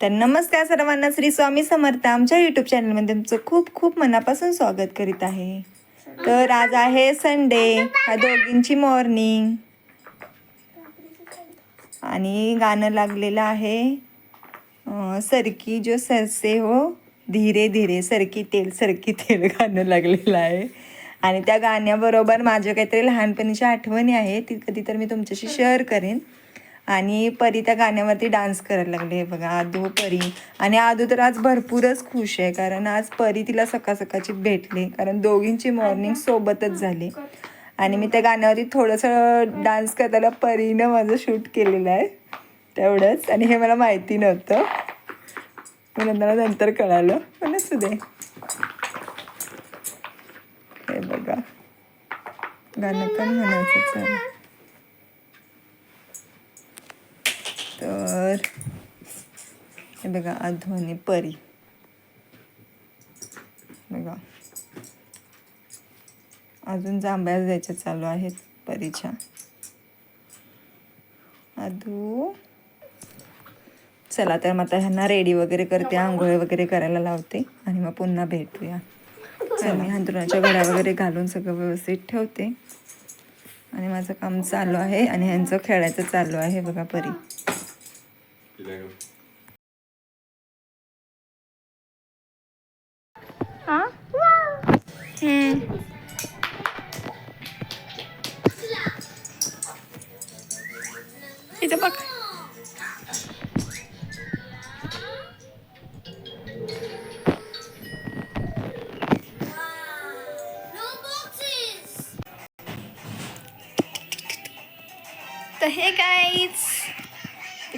तर नमस्कार सर्वांना श्री स्वामी समर्थ आमच्या यूट्यूब चॅनलमध्ये तुमचं खूप खूप मनापासून स्वागत करीत आहे. तर आज आहे संडे हा दोघींची मॉर्निंग आणि गाणं लागलेलं आहे सरकी जो सरसे हो धीरे धीरे सरकी तेल सरकी तेल गाणं लागलेलं आहे. आणि त्या गाण्याबरोबर माझ्या काहीतरी लहानपणीच्या आठवणी आहे ती कधी तर मी तुमच्याशी शेअर करेन. आणि परी त्या गाण्यावरती डान्स करायला लागले. बघा आदू परी. आणि आदू तर आज भरपूरच खुश आहे कारण आज परी तिला सकाळ सकाळची भेटली कारण दोघींची मॉर्निंग सोबतच झाली. आणि मी त्या गाण्यावरती थोडंसं डान्स करताना परीनं माझं शूट केलेलं आहे. तेवढंच. आणि हे मला माहिती नव्हतं. मला नंतर नंतर कळालं. पण असू दे. हे बघा. गाणं पण म्हणायचं चालेल तर हे बघा आधू परी. बघा. अजून जांभ्या द्यायच्या चालू आहेत परीच्या. आधू चला तर मग आता ह्यांना रेडी वगैरे करते आंघोळ वगैरे करायला लावते आणि मग पुन्हा भेटूया. मी हंतरुणाच्या घड्या वगैरे घालून सगळं व्यवस्थित ठेवते. आणि माझं काम चालू आहे आणि ह्यांचं खेळायचं चालू आहे बघा परी. এই দেখো হুম এটা bak. The hey guys.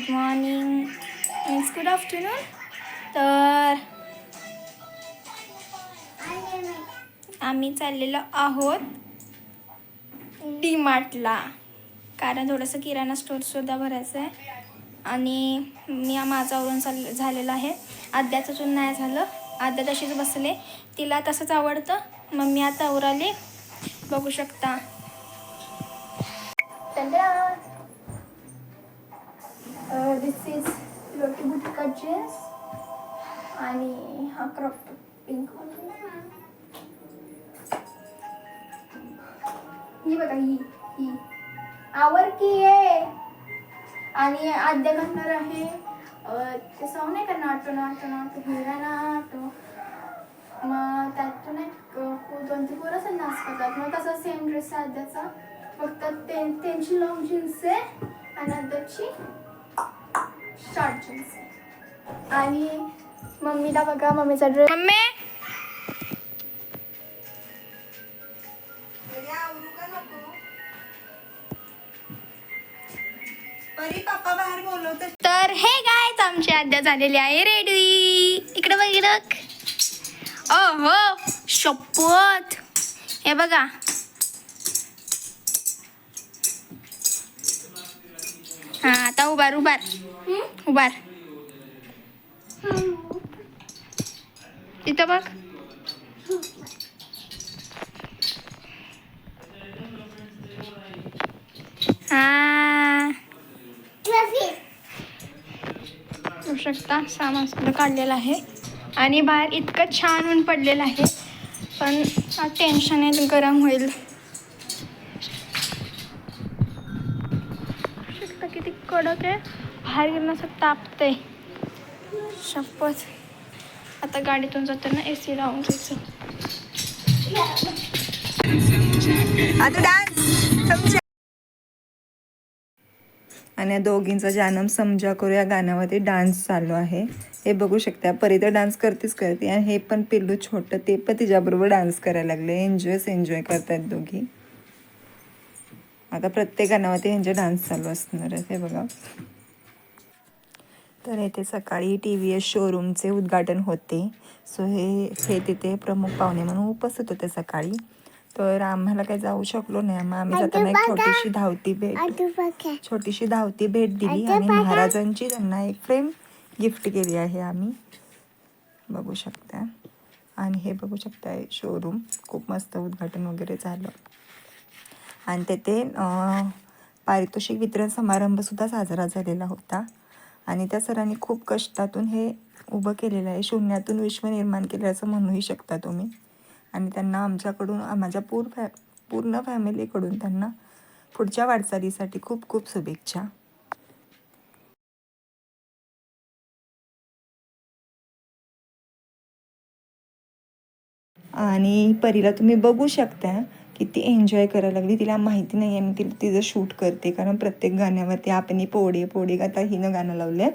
Good morning means good afternoon तर आम्ही चाललेलो आहोत डी मार्टला कारण थोडंसं किराणा स्टोअरसुद्धा भरायचं आहे. आणि मी माझं आवरून चाल झालेलं आहे. आद्याचं अजून नाही झालं. आद्या तशीच बसले. तिला तसंच आवडतं. मग मी आता आवराले. बघू शकता. दिस इज लोटी बुटिका जीन्स आणि हा क्रॉप पिंक ही बघा ही ही आवर की आहे आणि आद्य घालणार आहे ते सॉंग नाही का नाटो नाटो नाटो हिरा नाटो मग त्यातून एक दोन ते पोरं असं नाच करतात मग तसा सेम ड्रेस आहे आद्याचा फक्त ते त्यांची लॉंग जीन्स आहे आणि आद्याची शॉर्ट जीन्स आणि मम्मीला बघा मम्मीचा ड्रेस मम्मी! परी पप्पा बाहेर बोलवते तर हे गायच आमची आद्या झालेली आहे. रेडी इकडे बघ इकडे. ओ हो शपथ. हे बघा. हा आता उभार उभार. उभार. इथं बघ. हा. शकता सामान सुद्धा काढलेलं आहे. आणि बाहेर इतकं छान ऊन पडलेलं आहे. पण टेन्शन आहे गरम होईल बघू शकता किती कडक आहे. बाहेर गेलं असं तापते शपथ. आता गाडीतून जाताना ए सी लावून घ्यायचं. आता डान्स समजा आणि या दोघींचा जानम समजा करू या गाण्यावरती डान्स चालू आहे. हे बघू शकता परी तर डान्स करतेच करते आणि हे पण पिल्लू छोटं ते पण तिच्याबरोबर डान्स करायला लागले. एन्जॉयच एन्जॉय करतायत दोघी. आता प्रत्येक गाण्यावरती ह्यांचे डान्स चालू असणार आहेत हे बघा. तर येथे सकाळी टी व्ही एस शोरूमचे उद्घाटन होते. सो हे हे तिथे प्रमुख पाहुणे म्हणून उपस्थित होते सकाळी. तर आम्हाला काही जाऊ शकलो नाही. मग आम्ही जाताना एक छोटीशी धावती भेट छोटीशी धावती भेट दिली आणि महाराजांची त्यांना एक फ्रेम गिफ्ट केली आहे आम्ही. बघू शकता. आणि हे बघू शकता शोरूम खूप मस्त उद्घाटन वगैरे झालं. आणि तेथे पारितोषिक वितरण समारंभसुद्धा साजरा झालेला होता. आणि त्या सरांनी खूप कष्टातून हे उभं केलेलं आहे. शून्यातून विश्व निर्माण केलं असं म्हणूही शकता तुम्ही. आणि त्यांना आमच्याकडून माझ्या पूर फॅ पूर्ण फॅमिलीकडून त्यांना पुढच्या वाटचालीसाठी खूप खूप शुभेच्छा. आणि परीला तुम्ही बघू शकता. किती एन्जॉय करायला लागली तिला माहिती नाही आहे मी तिला तिचं शूट करते. कारण प्रत्येक गाण्यावरती आपण पोडे पोडे आता हिनं गाणं लावलं आहे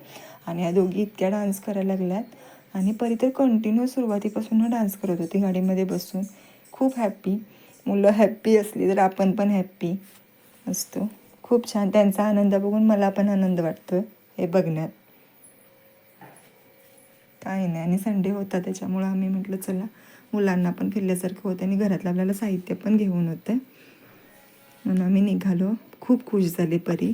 आणि ह्या दोघी इतक्या डान्स करायला लागल्यात. आणि परी तर कंटिन्यू सुरुवातीपासून डान्स करत होती गाडीमध्ये बसून. खूप हॅप्पी मुलं हॅप्पी असली तर आपण पण हॅप्पी असतो खूप छान. त्यांचा आनंद बघून मला पण आनंद वाटतो हे बघण्यात. काय नाही. आणि संडे होता त्याच्यामुळं आम्ही म्हटलं चला. मुलांना पण फिरल्यासारखं होतं आणि घरातलं आपल्याला साहित्य पण घेऊन होतं. म्हणून आम्ही निघालो. खूप खुश झाले परी.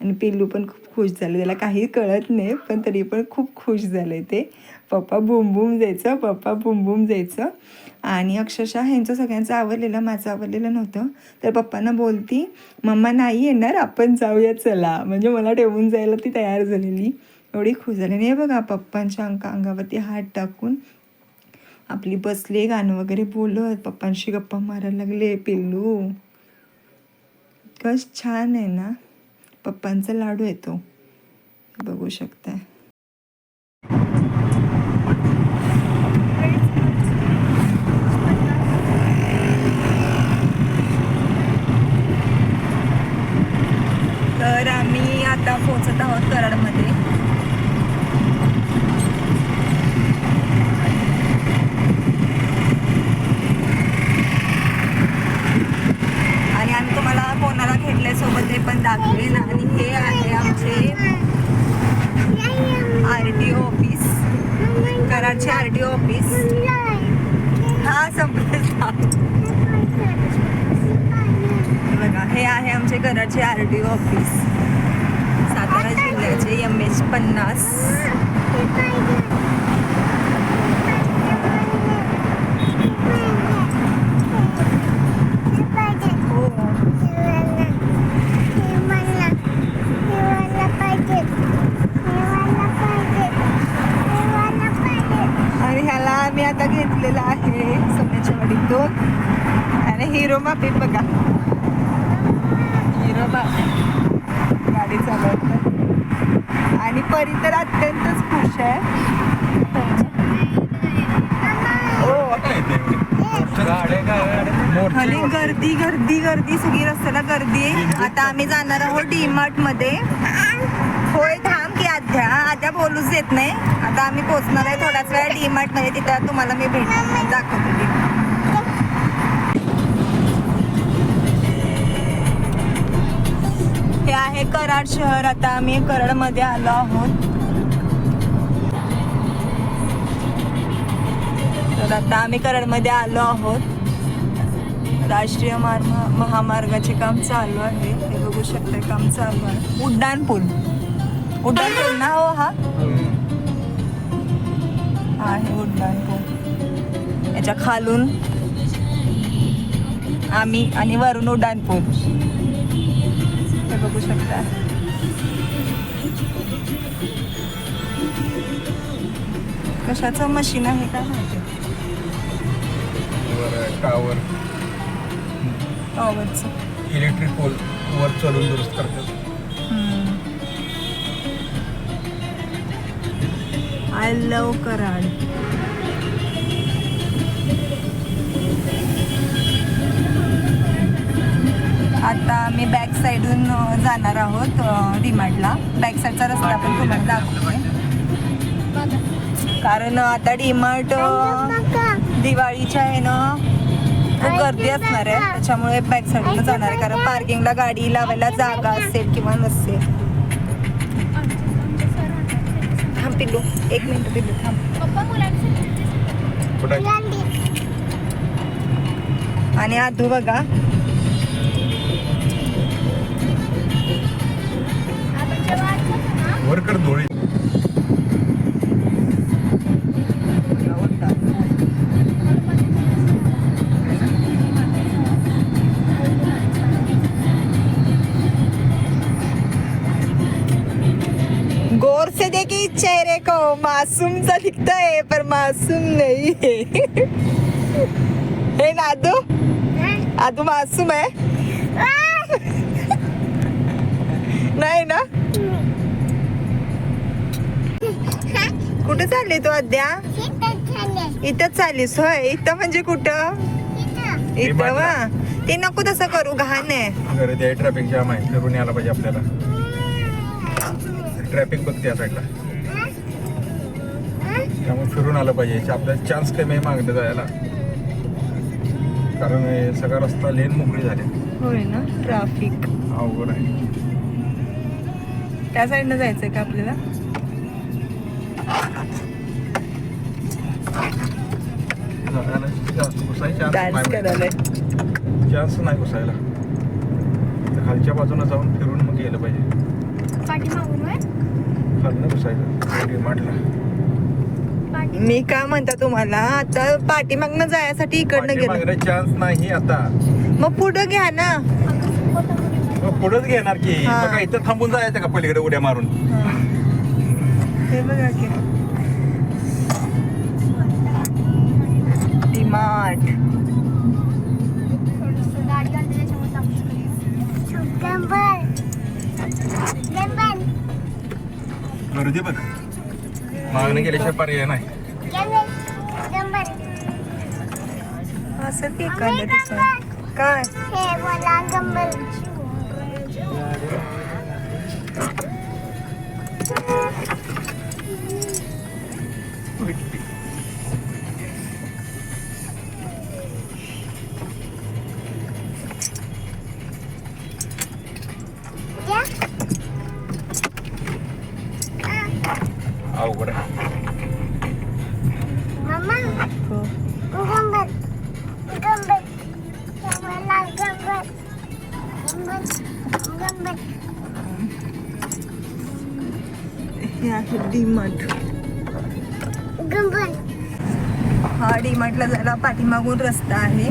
आणि पिल्लू पण खूप खुश झाले. त्याला काही कळत नाही पण तरी पण खूप खुश झाले ते. पप्पा बुमबुम जायचं पप्पा बुमबुम जायचं. आणि अक्षरशः ह्यांचं सगळ्यांचं आवडलेलं माझं आवडलेलं नव्हतं. तर पप्पांना बोलती मम्मा नाही येणार आपण जाऊया चला. म्हणजे मला ठेवून जायला ती तयार झालेली. एवढी खुश झाली. नाही बघा पप्पांच्या अंका अंगावरती हात टाकून आपली बसले गाणं वगैरे बोलत पप्पांशी गप्पा मारायला लागले पिल्लू. कस छान आहे ना? पप्पांचा लाडू आहे तो. बघू शकता तर आम्ही आता पोचत आहोत कराडमध्ये आणि आम्ही तुम्हाला कोणाला घेतलंय सोबत ते पण दाखवेन आणि हे आहे आमचे आर टी ओ ऑफिस कराडचे आर टी ओ ऑफिस हा संपलं बघा हे आहे आमचे कराडचे R T O office Satara जिल्ह्याचे एम एच पन्नास हो आणि ह्याला आम्ही आता घेतलेला आहे सोन्याच्या वाडीतून आणि हिरो बापी बघा हिरो बापी गाडी चालवत आणि परी तर अत्यंतच आहे खाली गर्दी गर्दी गर्दी सगळी रस्त्याला गर्दी आहे. आता आम्ही जाणार आहोत डी मार्टमध्ये. होय थांब की आद्या. आद्या बोलूच देत नाही. आता आम्ही पोहोचणार आहे थोड्याच वेळा डी मार्टमध्ये. तिथं तुम्हाला मी भेट दाखवते. हे आहे कराड शहर. आता आम्ही कराडमध्ये आलो आहोत. तर आता आम्ही कराडमध्ये आलो आहोत. राष्ट्रीय मार्ग महामार्गाचे काम चालू आहे. हे बघू शकते काम चालू आहे. उड्डाण पूल उड्डाण पूल ना हो हा? आहे उड्डाण पूल याच्या खालून आम्ही आणि वरून उड्डाण पूल हे बघू शकता. कशाचं मशीन आहे का माहिती टावर टॉवरचं इलेक्ट्रिक पोल वर चढून दुरुस्त करतात. आय लव कराड आता आम्ही बॅक साईडून जाणार आहोत डीमार्टला बॅक साईडचा रस्ता पण तुम्हाला दाखवते. कारण आता डीमार्ट दिवाळीच्या आहे ना खूप गर्दी असणार आहे. त्याच्यामुळे बॅक साईडून जाणार आहे. कारण पार्किंगला गाडी लावायला जागा असेल किंवा नसेल. थांब पिल्लू. एक मिनिट पिल्लू थांब? आणि आधू बघा. आपण जेव्हा आलो होतो ना वर कर डोळे गोर चेहरे को. मासूम सा दिखता है पर मासूम नहीं. है हे नादू आदू मासूम आहे. नाही ना? कुठे चालली तू अद्या इथं चाललीस होय. इथं म्हणजे कुठं? इथं वा. ते नको तसं करू घाण आहे. आहे ट्रॅफिक जाम आहे. फिरून यायला पाहिजे आपल्याला. ट्रॅफिक बघते या साईडला त्यामुळे फिरून आलं पाहिजे. याची आपल्याला चान्स कमी आहे मागणं जायला. कारण हे सगळा रस्ता लेन मोकळी झाली. होय ना? ट्राफिक अवघड आहे. त्या साईडनं जायचंय का आपल्याला? डान्स करायला. चान्स नाही घुसायला. तर खालच्या बाजूला जाऊन फिरून मग गेलं पाहिजे. पाठीमागून? खालनं घुसायचं. पाठी मी काय म्हणता तुम्हाला? आता पाठीमागनं जायसाठी इकडनं गेलो. चान्स नाही आता. मग पुढं घ्या ना. मग पुढंच घेणार की. हा. मग काय इथं थांबून जायचं का पलीकडे उड्या मारून? हे बघा की. डिमार्ट गर्दी बघ. मागणं गेल्याशिवाय पर्याय नाही. असं ते दिवसात. काय हे आहे डीमार्ट हा डीमार्टला जायला पाठीमागून रस्ता आहे.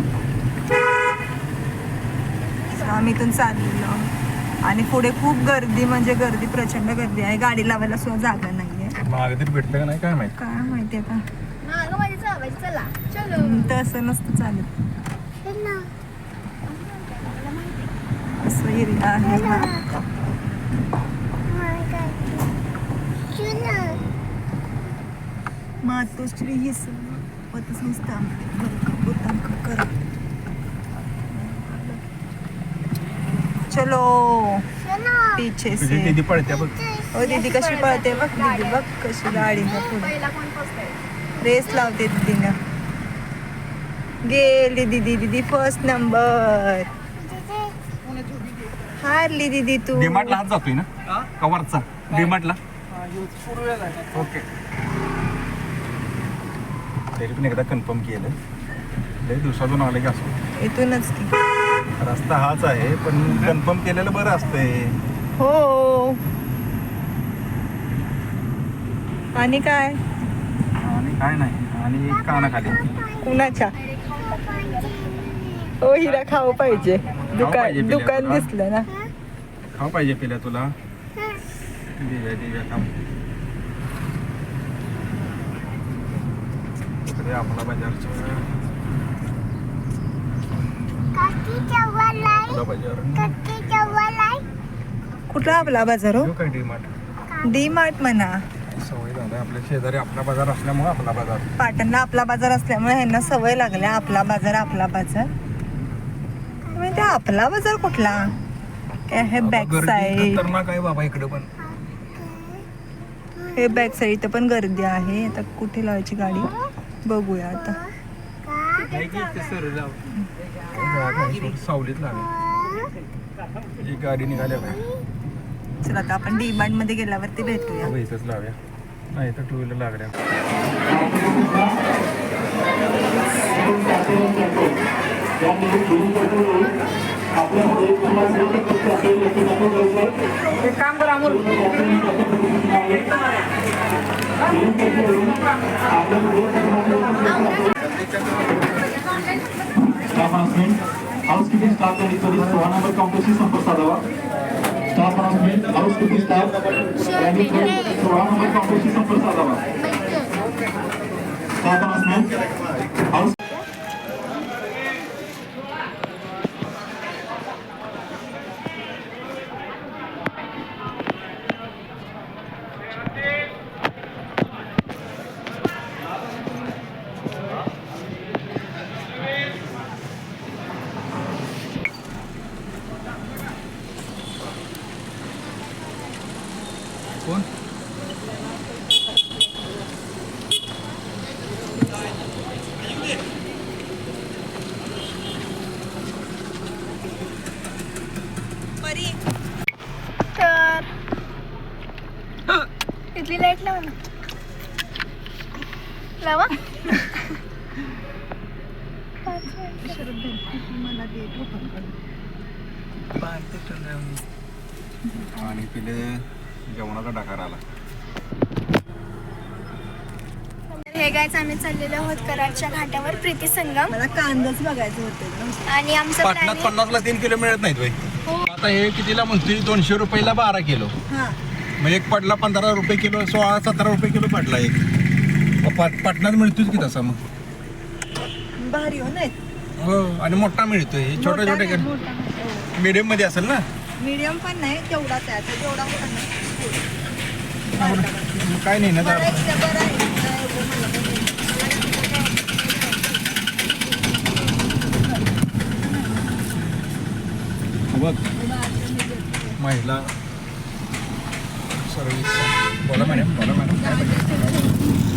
आम्ही इथून चाललेलो आणि पुढे खूप गर्दी म्हणजे गर्दी प्रचंड गर्दी आहे. गाडी लावायला सुद्धा जागा नाहीये. भेटलं का नाही? काय माहिती? काय माहितीये का मागं माझी चालवायची चला. चलो. हम्म, हा मातोश्री ही पतसंस्था बुद्धांक करा चलो पीछे तुझी से दिदी पळत्या बघ ओ दीदी कशी पळते बघ दीदी बघ कशी पोचतंय रेस लावते दीदीनं गेली दीदी दीदी फर्स्ट नंबर हारली दीदी तू डीमार्टला हात जातोय ना का वरचा डीमार्टला ओके. तरी पण एकदा कन्फर्म केलं लई दिवसातून आले की असं. इथूनच की. रस्ता हाच आहे पण कन्फर्म केलेलं बरं असतंय. हो. आणि काय? आणि काय नाही. आणि कानाखाली. कुणाच्या? हो हिरा खाऊ पाहिजे. पाहिजे दुकान पिल्या दुकान. दिसलं ना. खाऊ पाहिजे पिल्या तुला. दिव्या दिव्या थांब इकडे आपला बाजारचा आपला बाजार कुठला आपला बाजार हो? जो काय डीमार्ट डी मार्ट म्हणा. सवय झाल्या आपल्या शेजारी आपला बाजार असल्यामुळे आपला बाजार. पाटणला आपला बाजार असल्यामुळे ह्यांना सवय लागल्या आपला बाजार आपला बाजार. म्हणजे आपला बाजार कुठला? काय हे बॅक साईड खतरनाक आहे बाबा इकडे पण. हे बॅक साईड इथं पण गर्दी आहे. आता कुठे लावायची गाडी? बघूया आता. सावलीत लावे गाडी निघाल्या चला आता आपण डी मार्टमध्ये गेल्यावरती भेटूया. बाबा इथंच लाव्या. नाही तर टू व्हीलर लागल्या. स्टाफ अनाउन्समेंट हाऊसकीपिंग स्टाफ आणि पोलीस सोळा नंबर काउंटरशी संपर्क साधावा सात announcement. हाऊस किती स्टाफ यांनी सोळा नंबर काउंटरशी संपर्क साधावा सात announcement. इथली लाइट लावा ना. लावा. पाच मिनिटं. आणि पिले जेवणाचा डाकार आला. हे गायच आम्ही चाललेलो आहोत कराडच्या घाटावर प्रीती संगम. मला कांदाच बघायचं होतं आणि आमचं planning- पन्नासला तीन किलो मिळत नाहीत बाई. हो. आता हे कितीला म्हणतोय? दोनशे रुपयाला बारा किलो. मग एक पडला पंधरा रुपये किलो सोळा सतरा रुपये किलो पडला एक. मग पाट पाटणात मिळतोच की तसा मग? भारी हो नाही हो आणि मोठा मिळतोय. छोटे छोटे मीडियममध्ये असेल ना? मीडियम पण नाही तेवढाच आहे. आता जेवढा मोठा नाही मग काय नाही ना बरं तर आहे, बरं आहे. नाही, हो, मला पण नाही. बघ. महिला बोला मॅडम काय पाहिजे?